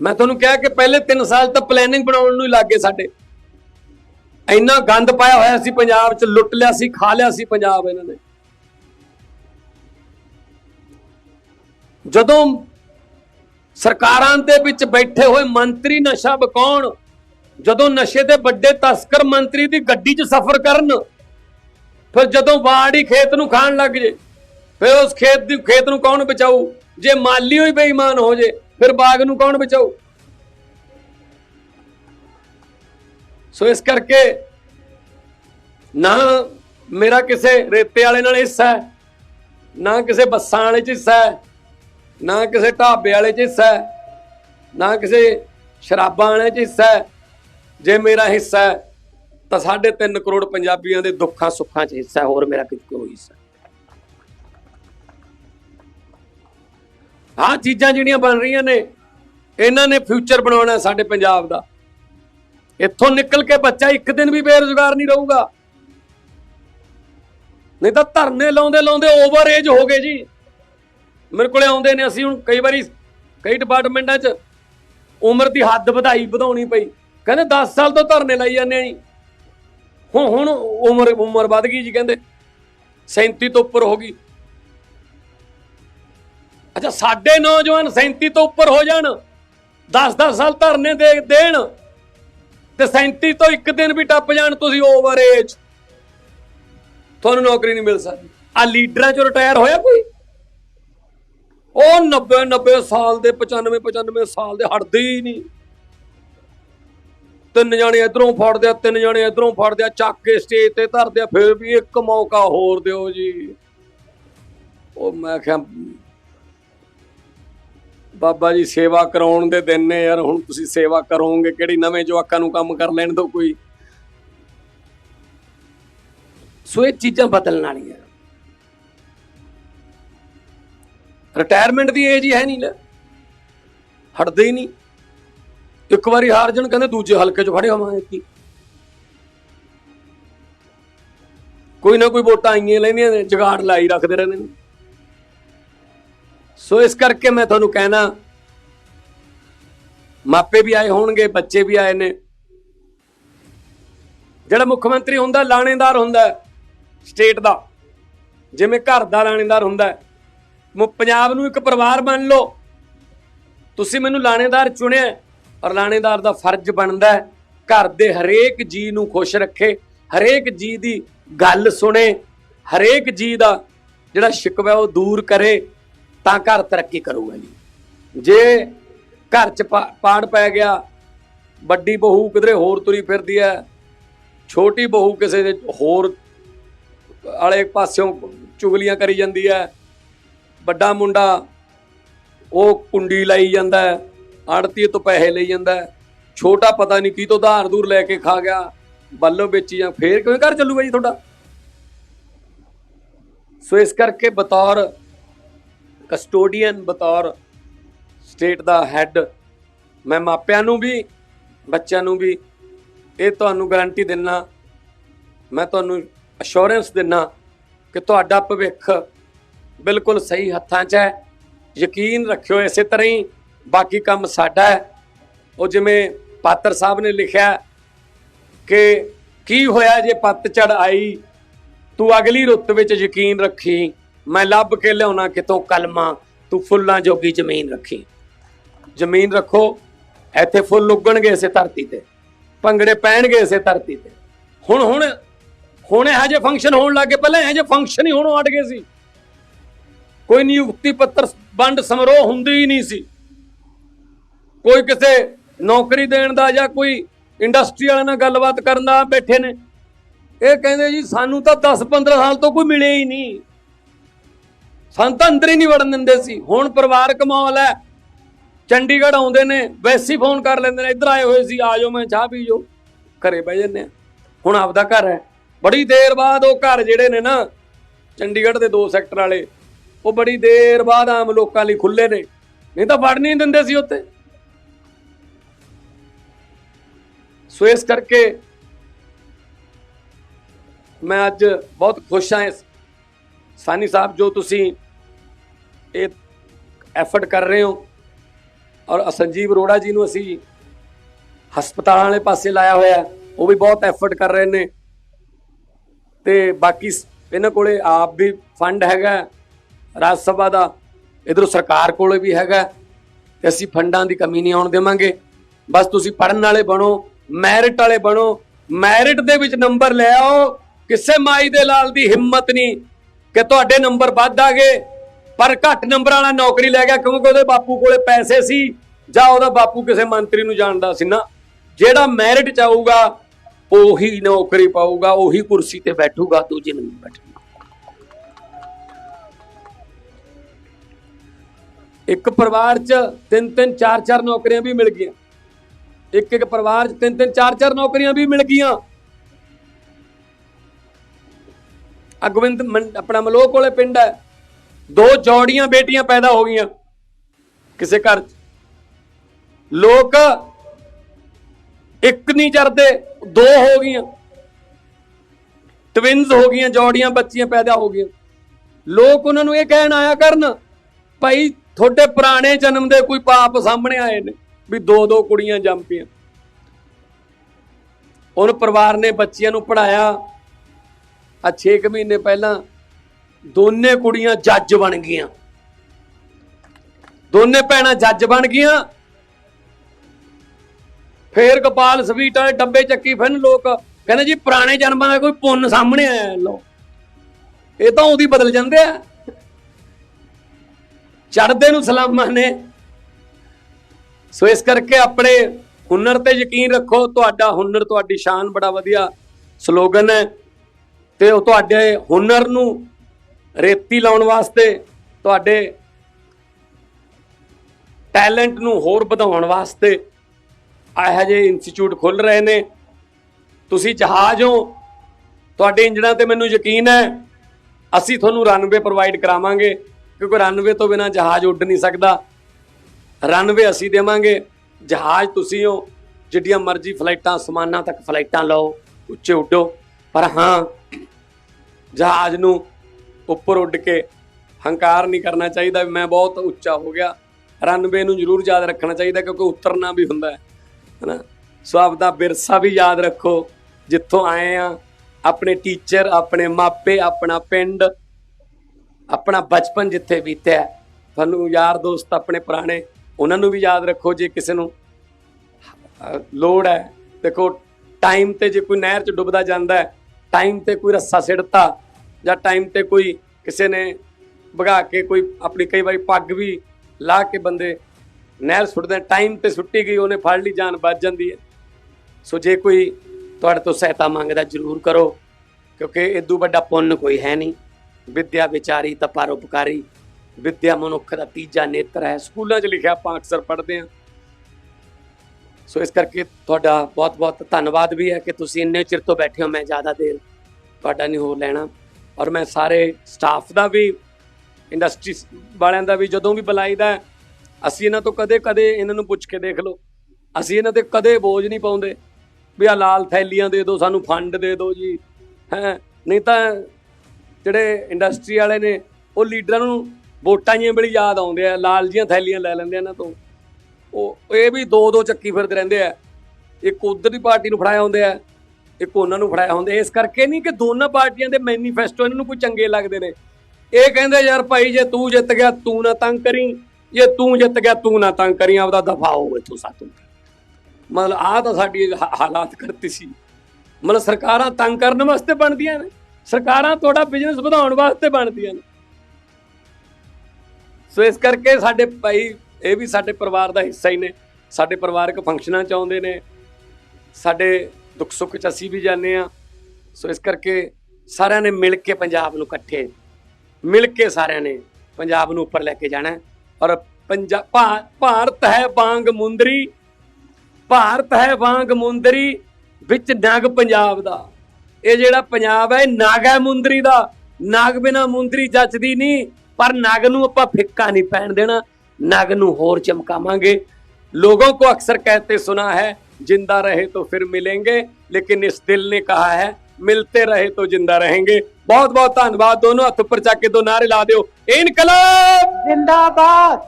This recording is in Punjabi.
ਮੈਂ ਤੁਹਾਨੂੰ ਕਿਹਾ ਕਿ ਪਹਿਲੇ 3 ਸਾਲ ਤਾਂ ਪਲੈਨਿੰਗ ਬਣਾਉਣ ਨੂੰ ਹੀ ਲੱਗ ਗਏ ਸਾਡੇ। ਇੰਨਾ ਗੰਦ ਪਾਇਆ ਹੋਇਆ ਸੀ ਪੰਜਾਬ 'ਚ, ਲੁੱਟ ਲਿਆ ਸੀ, ਖਾ ਲਿਆ ਸੀ ਪੰਜਾਬ ਇਹਨਾਂ ਨੇ। ਜਦੋਂ ਸਰਕਾਰਾਂ ਦੇ ਵਿੱਚ ਬੈਠੇ ਹੋਏ ਮੰਤਰੀ ਨਸ਼ਾ ਬਕਾਉਣ, ਜਦੋਂ ਨਸ਼ੇ ਦੇ ਵੱਡੇ ਤਸਕਰ ਮੰਤਰੀ ਦੀ ਗੱਡੀ 'ਚ ਸਫ਼ਰ ਕਰਨ, ਫਿਰ ਜਦੋਂ ਬਾੜੀ ਖੇਤ ਨੂੰ ਖਾਣ ਲੱਗ ਜੇ, ਫਿਰ ਉਸ ਖੇਤ ਦੀ, ਖੇਤ ਨੂੰ ਕੌਣ ਬਚਾਊ? ਜੇ ਮਾਲੀ ਹੋਈ ਬੇਈਮਾਨ ਹੋ ਜੇ ਫਿਰ ਬਾਗ ਨੂੰ ਕੌਣ ਬਚਾਊ? ਸੋ ਇਸ ਕਰਕੇ ਨਾ ਮੇਰਾ ਕਿਸੇ ਰੇਤੇ ਵਾਲੇ ਨਾਲ ਹਿੱਸਾ ਹੈ, ਨਾ ਕਿਸੇ ਬੱਸਾਂ ਵਾਲੇ ਚ ਹਿੱਸਾ ਹੈ, ਨਾ ਕਿਸੇ ਢਾਬੇ ਵਾਲੇ ਚ ਹਿੱਸਾ ਹੈ, ਨਾ ਕਿਸੇ ਸ਼ਰਾਬਾਂ ਵਾਲੇ ਚ ਹਿੱਸਾ ਹੈ। ਜੇ ਮੇਰਾ ਹਿੱਸਾ ਹੈ, ਤਾਂ 3.5 ਕਰੋੜ ਪੰਜਾਬੀਆਂ ਦੇ ਦੁੱਖਾਂ ਸੁੱਖਾਂ ਚ ਹਿੱਸਾ ਹੋਰ ਮੇਰਾ ਕਿਤੇ ਕੋਈ ਹਿੱਸਾ ਆਹ ਚੀਜ਼ਾਂ ਜਿਹੜੀਆਂ ਬਣ ਰਹੀਆਂ ਨੇ, ਇਹਨਾਂ ਨੇ ਫਿਊਚਰ ਬਣਾਉਣਾ ਸਾਡੇ ਪੰਜਾਬ ਦਾ। ਇੱਥੋਂ ਨਿਕਲ ਕੇ ਬੱਚਾ ਇੱਕ ਦਿਨ ਵੀ ਬੇਰੁਜ਼ਗਾਰ ਨਹੀਂ ਰਹੂਗਾ। ਨਹੀਂ ਤਾਂ ਧਰਨੇ ਲਾਉਂਦੇ ਲਾਉਂਦੇ ਓਵਰ ਏਜ ਹੋ ਗਏ ਜੀ। ਮੇਰੇ ਕੋਲੇ ਆਉਂਦੇ ਨੇ, ਅਸੀਂ ਹੁਣ ਕਈ ਵਾਰੀ ਕਈ ਡਿਪਾਰਟਮੈਂਟਾਂ 'ਚ ਉਮਰ ਦੀ ਹੱਦ ਵਧਾਈ ਵਧਾਉਣੀ ਪਈ। ਕਹਿੰਦੇ 10 ਸਾਲ ਤੋਂ ਧਰਨੇ ਲਾਈ ਜਾਂਦੇ ਆ ਜੀ। ਹੁਣ ਹੁਣ ਉਮਰ ਉਮਰ ਵੱਧ ਗਈ ਜੀ ਕਹਿੰਦੇ। 37 ਤੋਂ ਉੱਪਰ ਹੋ ਗਈ। ਅੱਛਾ, ਸਾਡੇ ਨੌਜਵਾਨ 37 ਤੋਂ ਉੱਪਰ ਹੋ ਜਾਣ 10-10 ਸਾਲ ਧਰਨੇ ਦੇ ਦੇਣ ਤੇ 37 ਤੋਂ ਇੱਕ ਦਿਨ ਵੀ ਟੱਪ ਜਾਣ ਤੁਸੀਂ ਓਵਰ ਏਜ ਤੁਹਾਨੂੰ ਨੌਕਰੀ ਨਹੀਂ ਮਿਲ ਸਕਦੀ। ਆ ਲੀਡਰਾਂ ਚੋਂ ਰਿਟਾਇਰ ਹੋਇਆ ਕੋਈ? ਉਹ 90 90 ਸਾਲ ਦੇ 95 95 ਸਾਲ ਦੇ ਹਟਦੇ ਹੀ ਨਹੀਂ। ਤਿੰਨ ਜਣੇ ਇਧਰੋਂ ਫੜਦੇ ਆ ਤਿੰਨ ਜਣੇ ਇਧਰੋਂ ਫੜਦੇ ਆ ਚੱਕ ਕੇ ਸਟੇਜ ਤੇ ਧਰਦੇ ਆ ਫਿਰ ਵੀ ਇੱਕ ਮੌਕਾ ਹੋਰ ਦਿਓ ਜੀ। ਉਹ ਮੈਂ ਕਿਹਾ ਬਾਬਾ ਜੀ ਸੇਵਾ ਕਰਾਉਣ ਦੇ ਦਿਨ ਨੇ ਯਾਰ, ਹੁਣ ਤੁਸੀਂ ਸੇਵਾ ਕਰੋਗੇ, ਕਿਹੜੀ ਨਵੇਂ ਜਵਾਕਾਂ ਨੂੰ ਕੰਮ ਕਰ ਲੈਣ ਦੋ ਕੋਈ? ਸੋ ਇਹ ਚੀਜ਼ਾਂ ਬਦਲਣ ਵਾਲੀਆਂ। ਰਿਟਾਇਰਮੈਂਟ ਦੀ ਏਜ ਹੀ ਹੈ ਨਹੀਂ ਲੈ ਹਟਦੇ ਹੀ ਨਹੀਂ। ਇੱਕ ਵਾਰੀ ਹਾਰ ਜਾਣ, ਕਹਿੰਦੇ ਦੂਜੇ ਹਲਕੇ 'ਚ ਖੜੇ ਹੋਵਾਂਗੇ ਕੀ? ਕੋਈ ਨਾ ਕੋਈ ਵੋਟਾਂ ਆਈਆਂ ਲੈਂਦੀਆਂ ਨੇ, ਜਗਾੜ ਲਾਈ ਰੱਖਦੇ ਰਹਿੰਦੇ ਨੇ। ਸੋ ਇਸ ਕਰਕੇ ਮੈਂ ਤੁਹਾਨੂੰ ਕਹਿਣਾ ਮਾਪੇ ਵੀ ਆਏ ਹੋਣਗੇ ਬੱਚੇ ਵੀ ਆਏ ਨੇ। ਜਿਹੜਾ ਮੁੱਖ ਮੰਤਰੀ ਹੁੰਦਾ ਲਾਣੇਦਾਰ ਹੁੰਦਾ ਸਟੇਟ ਦਾ। ਜਿਵੇਂ ਘਰ ਦਾ ਲਾਣੇਦਾਰ ਹੁੰਦਾ ਹੈ। ਪੰਜਾਬ ਨੂੰ ਇੱਕ ਪਰਿਵਾਰ ਮੰਨ ਲਓ। ਤੁਸੀਂ ਮੈਨੂੰ ਲਾਣੇਦਾਰ ਚੁਣਿਆ ਹੈ, ਔਰ ਲਾਣੇਦਾਰ ਦਾ ਫਰਜ਼ ਬਣਦਾ ਘਰ ਦੇ ਹਰੇਕ ਜੀ ਨੂੰ ਖੁਸ਼ ਰੱਖੇ ਹਰੇਕ ਜੀ ਦੀ ਗੱਲ ਸੁਣੇ ਹਰੇਕ ਜੀ ਦਾ ਜਿਹੜਾ ਸ਼ਿਕਵਾ ਹੈ ਉਹ ਦੂਰ ਕਰੇ। ਤਾਂ ਘਰ ਤਰੱਕੀ ਕਰੂਗਾ ਜੀ। ਜੇ ਘਰ ਚ ਪਾ- ਪਾੜ ਪੈ ਗਿਆ, ਵੱਡੀ ਬਹੂ ਕਿਧਰੇ ਹੋਰ ਤੁਰੀ ਫਿਰਦੀ ਹੈ ਛੋਟੀ ਬਹੂ ਕਿਸੇ ਦੇ ਹੋਰ ਵਾਲੇ ਪਾਸਿਓਂ ਚੁਗਲੀਆਂ ਕਰੀ ਜਾਂਦੀ ਹੈ ਵੱਡਾ ਮੁੰਡਾ ਉਹ ਕੁੰਡੀ ਲਾਈ ਜਾਂਦਾ ਆੜਤੀ ਤੋਂ ਪੈਸੇ ਲਈ ਜਾਂਦਾ ਛੋਟਾ ਪਤਾ ਨਹੀਂ ਕੀ ਤੋਂ ਉਧਾਰ ਦੂਰ ਲੈ ਕੇ ਖਾ ਗਿਆ ਬੱਲੋ ਵੇਚੀ ਜਾਂ ਫੇਰ ਕਿਵੇਂ ਘਰ ਚੱਲੂਗਾ ਜੀ ਤੁਹਾਡਾ? ਸੋ ਇਸ ਕਰਕੇ ਬਤੌਰ ਕਸਟੋਡੀਅਨ ਬਤੌਰ ਸਟੇਟ ਦਾ ਹੈੱਡ, ਮੈਂ ਮਾਪਿਆਂ ਨੂੰ ਵੀ, ਬੱਚਿਆਂ ਨੂੰ ਵੀ ਇਹ ਤੁਹਾਨੂੰ ਗਾਰੰਟੀ ਦਿੰਨਾ, ਮੈਂ ਤੁਹਾਨੂੰ ਅਸ਼ੋਰੈਂਸ ਦਿੰਨਾ ਕਿ ਤੁਹਾਡਾ ਭਵਿੱਖ ਬਿਲਕੁਲ ਸਹੀ ਹੱਥਾਂ 'ਚ ਹੈ। ਯਕੀਨ ਰੱਖਿਓ ਇਸੇ ਤਰ੍ਹਾਂ ਹੀ, ਬਾਕੀ ਕੰਮ ਸਾਡਾ ਹੈ। ਉਹ ਜਿਵੇਂ ਪਾਤਰ ਸਾਹਿਬ ਨੇ ਲਿਖਿਆ ਕਿ ਕੀ ਹੋਇਆ ਜੇ ਪੱਤਝੜ ਆਈ, ਤੂੰ ਅਗਲੀ ਰੁੱਤ ਵਿੱਚ ਯਕੀਨ ਰੱਖੀ। ਮੈਂ ਲੱਭ ਕੇ ਲਿਆਉਣਾ ਕਿਤੋਂ ਕਲਮਾ, ਤੂੰ ਫੁੱਲਾਂ ਜੋਗੀ ਜ਼ਮੀਨ ਰੱਖੀ। ਜ਼ਮੀਨ ਰੱਖੋ, ਇੱਥੇ ਫੁੱਲ ਉੱਗਣਗੇ ਇਸੇ ਧਰਤੀ ਤੇ, ਭੰਗੜੇ ਪੈਣਗੇ ਇਸੇ ਧਰਤੀ ਤੇ। ਹੁਣ ਹੁਣ ਹੁਣ ਇਹੋ ਜਿਹੇ ਫੰਕਸ਼ਨ ਹੋਣ ਲੱਗੇ ਪਹਿਲਾਂ ਇਹੋ ਜਿਹੇ ਫੰਕਸ਼ਨ ਹੀ ਹੋਣੋਂ ਹਟ ਗਏ ਸੀ। ਕੋਈ ਨਿਯੁਕਤੀ ਪੱਤਰ ਵੰਡ ਸਮਾਰੋਹ ਹੁੰਦੀ ਹੀ ਨਹੀਂ ਸੀ। ਕੋਈ ਕਿਸੇ ਨੌਕਰੀ ਦੇਣ ਦਾ ਜਾਂ ਕੋਈ ਇੰਡਸਟਰੀ ਵਾਲਿਆਂ ਨਾਲ ਗੱਲਬਾਤ ਕਰਨ ਦਾ ਬੈਠੇ ਨੇ। ਇਹ ਕਹਿੰਦੇ ਜੀ, ਸਾਨੂੰ ਤਾਂ 10-15 ਸਾਲ ਤੋਂ ਕੋਈ ਮਿਲੇ ਹੀ ਨਹੀਂ। ਸਾਨੂੰ ਤਾਂ ਅੰਦਰ ਹੀ ਨਹੀਂ ਵੜਨ ਦਿੰਦੇ ਸੀ। ਹੁਣ ਪਰਿਵਾਰਕ ਮਾਹੌਲ ਹੈ। ਚੰਡੀਗੜ੍ਹ ਆਉਂਦੇ ਨੇ, ਵੈਸੀ ਫੋਨ ਕਰ ਲੈਂਦੇ ਨੇ, ਇੱਧਰ ਆਏ ਹੋਏ ਸੀ, ਆ ਜਾਓ, ਮੈਂ ਚਾਹ ਪੀ ਜਾਓ ਘਰੇ ਬਹਿ ਜੰਨੇ ਆ। ਹੁਣ ਆਪਦਾ ਘਰ ਹੈ। ਬੜੀ ਦੇਰ ਬਾਅਦ ਉਹ ਘਰ ਜਿਹੜੇ ਨੇ ਨਾ, ਚੰਡੀਗੜ੍ਹ ਦੇ ਦੋ ਸੈਕਟਰ ਵਾਲੇ, ਉਹ ਬੜੀ ਦੇਰ ਬਾਅਦ ਆਮ ਲੋਕਾਂ ਲਈ ਖੁੱਲੇ ਨੇ। ਨਹੀਂ ਤਾਂ ਵੜ ਨਹੀਂ ਦਿੰਦੇ ਸੀ ਉੱਥੇ। ਸੋ ਇਸ ਕਰਕੇ ਮੈਂ ਅੱਜ ਬਹੁਤ ਖੁਸ਼ ਹਾਂ ਇਸ। ਸਾਨੀ ਸਾਹਿਬ, ਜੋ ਤੁਸੀਂ ਇਹ ਐਫਰਟ ਕਰ ਰਹੇ ਹੋ। ਔਰ ਸੰਜੀਵ ਅਰੋੜਾ ਜੀ ਨੂੰ ਅਸੀਂ ਹਸਪਤਾਲਾਂ ਵਾਲੇ ਪਾਸੇ ਲਾਇਆ ਹੋਇਆ ਉਹ ਵੀ ਬਹੁਤ ਐਫਰਟ ਕਰ ਰਹੇ ਨੇ। ਤੇ ਬਾਕੀ ਇਹਨਾਂ ਕੋਲੇ ਆਪ ਵੀ ਫੰਡ ਹੈਗਾ ਰਾਜ ਸਭਾ ਦਾ ਇਧਰੋਂ ਸਰਕਾਰ ਕੋਲੇ ਵੀ ਹੈਗਾ ਹੈ, ਤੇ ਅਸੀਂ ਫੰਡਾਂ ਦੀ ਕਮੀ ਨਹੀਂ ਆਉਣ ਦੇਵਾਂਗੇ। ਬਸ ਤੁਸੀਂ ਪੜਨ ਵਾਲੇ ਬਣੋ ਮੈਰਿਟ ਵਾਲੇ ਬਣੋ। ਮੈਰਿਟ ਦੇ ਵਿੱਚ ਨੰਬਰ ਲੈ ਆਓ। ਕਿਸੇ ਮਾਈ ਦੇ ਲਾਲ ਦੀ ਹਿੰਮਤ ਨਹੀਂ ਕਿ ਤੁਹਾਡੇ ਨੰਬਰ ਵੱਧ ਆ ਗਏ। ਪਰ ਘੱਟ ਨੰਬਰ ਵਾਲਾ ਨੌਕਰੀ ਲੈ ਗਿਆ ਕਿਉਂਕਿ ਉਹਦੇ ਬਾਪੂ ਕੋਲੇ ਪੈਸੇ ਸੀ ਜਾਂ ਉਹਦਾ ਬਾਪੂ ਕਿਸੇ ਮੰਤਰੀ ਨੂੰ ਜਾਣਦਾ ਸੀ ਨਾ। ਜਿਹੜਾ ਮੈਰਿਟ ਚ ਆਊਗਾ, ਉਹੀ ਨੌਕਰੀ ਪਾਊਗਾ, ਉਹੀ ਕੁਰਸੀ ਤੇ ਬੈਠੂਗਾ, ਦੂਜੇ ਨੂੰ ਨਹੀਂ ਬੈਠਣਾ ਇੱਕ ਪਰਿਵਾਰ 'ਚ ਤਿੰਨ ਤਿੰਨ ਚਾਰ ਚਾਰ ਨੌਕਰੀਆਂ ਵੀ ਮਿਲ ਗਈਆਂ। ਇੱਕ ਇੱਕ ਪਰਿਵਾਰ 'ਚ ਤਿੰਨ ਤਿੰਨ ਚਾਰ ਚਾਰ ਨੌਕਰੀਆਂ ਵੀ ਮਿਲ ਗਈਆਂ। ਅਗਵਿੰਦ ਮੰ- ਆਪਣਾ ਮਲੋਹ ਕੋਲੇ ਪਿੰਡ ਹੈ। ਦੋ ਜੋੜੀਆਂ ਬੇਟੀਆਂ ਪੈਦਾ ਹੋ ਗਈਆਂ। ਕਿਸੇ ਘਰ 'ਚ। ਲੋਕ ਇੱਕ ਨਹੀਂ ਚਰਦੇ, ਦੋ ਹੋ ਗਈਆਂ। ਟਵਿਨਸ ਹੋ ਗਈਆਂ ਜੋੜੀਆਂ ਬੱਚੀਆਂ ਪੈਦਾ ਹੋ ਗਈਆਂ। ਲੋਕ ਉਹਨਾਂ ਨੂੰ ਇਹ ਕਹਿਣ ਆਇਆ ਕਰਨ, ਭਾਈ, ਤੁਹਾਡੇ ਪੁਰਾਣੇ ਜਨਮ ਦੇ ਕੋਈ ਪਾਪ ਸਾਹਮਣੇ ਆਏ ਨੇ ਵੀ ਦੋ ਦੋ ਕੁੜੀਆਂ ਜੰਮ ਪਈਆਂ। ਉਹਨ ਪਰਿਵਾਰ ਨੇ ਬੱਚਿਆਂ ਨੂੰ ਪੜਾਇਆ ਆ 6 ਮਹੀਨੇ ਪਹਿਲਾਂ ਦੋਨੇ ਕੁੜੀਆਂ ਜੱਜ ਬਣ ਗਈਆਂ। ਦੋਨੇ ਭੈਣਾਂ ਜੱਜ ਬਣ ਗਈਆਂ। ਫੇਰ ਗੋਪਾਲ ਸਵੀਟ ਵਾਲੇ ਡੱਬੇ ਚੱਕੀ ਫਿਰਨ ਲੋਕ। ਕਹਿੰਦੇ ਜੀ, ਪੁਰਾਣੇ ਜਨਮਾਂ ਦਾ ਕੋਈ ਪੁੰਨ ਸਾਹਮਣੇ ਆਇਆ ਲੋ ਇਹ ਤਾਂ ਉਹਦੀ ਬਦਲ ਜਾਂਦੇ ਆ। ਚੜਦੇ ਨੂੰ ਸਲਾਮਾਂ ਨੇ। ਸੋ ਇਸ ਕਰਕੇ ਆਪਣੇ ਹੁਨਰ ਤੇ ਯਕੀਨ ਰੱਖੋ, ਤੁਹਾਡਾ ਹੁਨਰ, ਤੁਹਾਡੀ ਸ਼ਾਨ ਬੜਾ ਵਧੀਆ ਸਲੋਗਨ ਹੈ। ਤੇ ਉਹ ਤੁਹਾਡੇ ਹੁਨਰ ਨੂੰ ਰੇਤੀ ਲਾਉਣ ਵਾਸਤੇ ਤੁਹਾਡੇ ਟੈਲੈਂਟ ਨੂੰ ਹੋਰ ਵਧਾਉਣ ਵਾਸਤੇ ਇਹੋ ਜਿਹੇ ਇੰਸਟੀਚਿਊਟ ਖੁੱਲ ਰਹੇ ਨੇ। ਤੁਸੀਂ ਜਹਾਜ਼ ਹੋ। ਤੁਹਾਡੇ ਇੰਜਣਾਂ ਤੇ ਮੈਨੂੰ ਯਕੀਨ ਹੈ, ਅਸੀਂ ਤੁਹਾਨੂੰ ਰਨਵੇ ਪ੍ਰੋਵਾਈਡ ਕਰਾਵਾਂਗੇ, ਕਿਉਂਕਿ ਰਨਵੇ ਤੋਂ ਬਿਨਾ ਜਹਾਜ਼ ਉੱਡ ਨਹੀਂ ਸਕਦਾ। ਰਨਵੇ ਅਸੀਂ ਦੇਵਾਂਗੇ। ਜਹਾਜ਼ ਤੁਸੀਂ ਹੋ, ਜਿੱਡੀਆਂ ਮਰਜ਼ੀ ਫਲਾਈਟਾਂ ਸਮਾਨਾਂ ਤੱਕ ਫਲਾਈਟਾਂ ਲਓ, ਉੱਚੇ ਉੱਡੋ। ਪਰ ਹਾਂ, ਜਹਾਜ਼ ਨੂੰ ਉੱਪਰ ਉੱਡ ਕੇ ਹੰਕਾਰ ਨਹੀਂ ਕਰਨਾ ਚਾਹੀਦਾ ਵੀ ਮੈਂ ਬਹੁਤ ਉੱਚਾ ਹੋ ਗਿਆ। ਰਨਵੇ ਨੂੰ ਜ਼ਰੂਰ ਯਾਦ ਰੱਖਣਾ ਚਾਹੀਦਾ ਕਿਉਂਕਿ ਉਤਰਨਾ ਵੀ ਹੁੰਦਾ ਹੈ, ਹਨਾ? ਸੋ ਆਪਦਾ ਵਿਰਸਾ ਵੀ ਯਾਦ ਰੱਖੋ, ਜਿੱਥੋਂ ਆਏ ਆ, ਆਪਣੇ ਟੀਚਰ ਆਪਣੇ ਮਾਪੇ, ਆਪਣਾ ਪਿੰਡ, ਆਪਣਾ ਬਚਪਨ ਜਿੱਥੇ ਬੀਤਿਆ ਤੁਹਾਨੂੰ ਯਾਰ ਦੋਸਤ, ਆਪਣੇ ਪੁਰਾਣੇ, ਉਹਨਾਂ ਨੂੰ ਵੀ ਯਾਦ ਰੱਖੋ ਜੇ ਕਿਸੇ ਨੂੰ ਲੋੜ ਹੈ। ਦੇਖੋ ਟਾਈਮ ਤੇ ਜੇ ਕੋਈ ਨਹਿਰ 'ਚ ਡੁੱਬਦਾ ਜਾਂਦਾ ਹੈ ਟਾਈਮ ਤੇ ਕੋਈ ਰੱਸਾ ਸਿੱਟਤਾ ਜਾਂ ਟਾਈਮ ਤੇ ਕੋਈ ਕਿਸੇ ਨੇ ਭਗਾ ਕੇ ਕੋਈ ਆਪਣੀ ਕਈ ਵਾਰੀ ਪੱਗ ਵੀ ਲਾ ਕੇ ਬੰਦੇ ਨਹਿਰ ਸੁੱਟਦੇ ਟਾਈਮ ਤੇ ਸੁੱਟੀ ਗਈ, ਉਹਨੇ ਫੜ ਲਈ, ਜਾਨ ਬਚ ਜਾਂਦੀ ਹੈ। ਸੋ ਜੇ ਕੋਈ ਤੁਹਾਡੇ ਤੋਂ ਸਹਾਇਤਾ ਮੰਗਦਾ, ਜਰੂਰ ਕਰੋ, ਕਿਉਂਕਿ ਇਦੋਂ ਵੱਡਾ ਪੁੰਨ ਕੋਈ ਹੈ ਨਹੀਂ। ਵਿਦਿਆ ਵਿਚਾਰੀ ਤਾਂ ਪਰਉਪਕਾਰੀ ਵਿਦਿਆ ਮਨੁੱਖ ਦਾ ਤੀਜਾ ਨੇਤਰ ਹੈ। ਸਕੂਲਾਂ 'ਚ ਲਿਖਿਆ, ਆਪਾਂ ਅਕਸਰ ਪੜ੍ਹਦੇ ਹਾਂ। ਸੋ ਇਸ ਕਰਕੇ ਤੁਹਾਡਾ ਬਹੁਤ-ਬਹੁਤ ਧੰਨਵਾਦ ਵੀ ਹੈ ਕਿ ਤੁਸੀਂ ਇੰਨੇ ਚਿਰ ਤੋਂ ਬੈਠੇ ਹੋ, ਮੈਂ ਜ਼ਿਆਦਾ ਦੇਰ ਤੁਹਾਡਾ ਨਹੀਂ ਹੋਰ ਲੈਣਾ। ਔਰ ਮੈਂ ਸਾਰੇ ਸਟਾਫ ਦਾ ਵੀ ਇੰਡਸਟਰੀ ਵਾਲਿਆਂ ਦਾ ਵੀ ਜਦੋਂ ਵੀ ਬੁਲਾਈਦਾ ਹੈ, ਅਸੀਂ ਇਹਨਾਂ ਤੋਂ ਕਦੇ-ਕਦੇ ਇਹਨਾਂ ਨੂੰ ਪੁੱਛ ਕੇ ਦੇਖ ਲਓ। ਅਸੀਂ ਇਹਨਾਂ ਤੇ ਕਦੇ ਬੋਝ ਨਹੀਂ ਪਾਉਂਦੇ ਵੀ ਆ ਲਾਲ ਥੈਲੀਆਂ ਦੇ ਦਿਓ ਸਾਨੂੰ ਫੰਡ ਦੇ ਦਿਓ ਜੀ। ਹੈ ਨਹੀਂ ਤਾਂ ਜਿਹੜੇ ਇੰਡਸਟਰੀ ਵਾਲੇ ਨੇ ਉਹ ਲੀਡਰਾਂ ਨੂੰ ਵੋਟਾਂ ਜੀਆਂ ਬੜੀ ਯਾਦ ਆਉਂਦੇ ਆ ਲਾਲ ਜੀਆਂ ਥੈਲੀਆਂ ਲੈ ਲੈਂਦੇ ਇਹਨਾਂ ਤੋਂ। ਉਹ ਇਹ ਵੀ ਦੋ ਦੋ ਚੱਕੀ ਫਿਰਦੇ ਰਹਿੰਦੇ ਆ। ਇੱਕ ਉਧਰ ਦੀ ਪਾਰਟੀ ਨੂੰ ਫੜਾਇਆ ਹੁੰਦੇ ਆ ਇੱਕ ਉਹਨਾਂ ਨੂੰ ਫੜਾਇਆ ਹੁੰਦਾ। ਇਸ ਕਰਕੇ ਨਹੀਂ ਕਿ ਦੋਨਾਂ ਪਾਰਟੀਆਂ ਦੇ ਮੈਨੀਫੈਸਟੋ ਇਹਨਾਂ ਨੂੰ ਕੋਈ ਚੰਗੇ ਲੱਗਦੇ ਨੇ। ਇਹ ਕਹਿੰਦੇ ਯਾਰ ਭਾਈ, ਜੇ ਤੂੰ ਜਿੱਤ ਗਿਆ, ਤੂੰ ਨਾ ਤੰਗ ਕਰੀ। ਜੇ ਤੂੰ ਜਿੱਤ ਗਿਆ, ਤੂੰ ਨਾ ਤੰਗ ਕਰੀ। ਆਪਦਾ ਦਫਾ ਹੋ ਇੱਥੋਂ ਸਾਤੋਂ ਮਤਲਬ ਆਹ ਤਾਂ ਸਾਡੀ ਹਾਲਾਤ ਕਰਤੀ ਸੀ। ਮਤਲਬ ਸਰਕਾਰਾਂ ਤੰਗ ਕਰਨ ਵਾਸਤੇ ਬਣਦੀਆਂ ਨੇ। ਸਰਕਾਰਾਂ ਤੁਹਾਡਾ ਬਿਜ਼ਨਸ ਵਧਾਉਣ ਵਾਸਤੇ ਬਣਦੀਆਂ ਨੇ। ਸੋ ਇਸ ਕਰਕੇ ਸਾਡੇ ਭਾਈ, ਇਹ ਵੀ ਸਾਡੇ ਪਰਿਵਾਰ ਦਾ ਹਿੱਸਾ ਹੀ ਨੇ। ਸਾਡੇ ਪਰਿਵਾਰਕ ਫੰਕਸ਼ਨਾਂ ਚ ਆਉਂਦੇ ਨੇ। ਸਾਡੇ ਦੁੱਖ ਸੁੱਖ ਚ ਅਸੀਂ ਵੀ ਜਾਂਦੇ ਆ ਸੋ ਇਸ ਕਰਕੇ ਸਾਰਿਆਂ ਨੇ ਮਿਲ ਕੇ ਪੰਜਾਬ ਨੂੰ ਇਕੱਠੇ, ਮਿਲ ਕੇ ਸਾਰਿਆਂ ਨੇ ਪੰਜਾਬ ਨੂੰ ਉੱਪਰ ਲੈ ਕੇ ਜਾਣਾ ਔਰ ਪੰਜਾਬ ਭਾਰਤ ਹੈ ਵਾਂਗ ਮੁੰਦਰੀ, ਭਾਰਤ ਹੈ ਵਾਂਗ ਮੁੰਦਰੀ, ਵਿੱਚ ਨਾਗ ਪੰਜਾਬ ਦਾ। ਇਹ ਜਿਹੜਾ ਪੰਜਾਬ ਹੈ ਨਾਗ ਹੈ ਮੁੰਦਰੀ ਦਾ। ਨਾਗ ਬਿਨਾ ਮੁੰਦਰੀ ਜੱਚਦੀ ਨਹੀਂ, ਪਰ ਨਾਗ ਨੂੰ ਆਪਾਂ ਫਿੱਕਾ ਨਹੀਂ ਪੈਣ ਦੇਣਾ। ਨਾਗ ਨੂੰ ਹੋਰ ਚਮਕਾਵਾਂਗੇ। ਲੋਕਾਂ ਕੋ ਅਕਸਰ ਕਹਤੇ ਸੁਣਾ ਹੈ ज़िंदा रहे तो फिर मिलेंगे, लेकिन इस दिल ने कहा है, मिलते रहे तो ज़िंदा रहेंगे। बहुत बहुत धन्यवाद दोनों, हथ ऊपर चाके दो नारे ला दो इनकलाब! जिंदाबाद!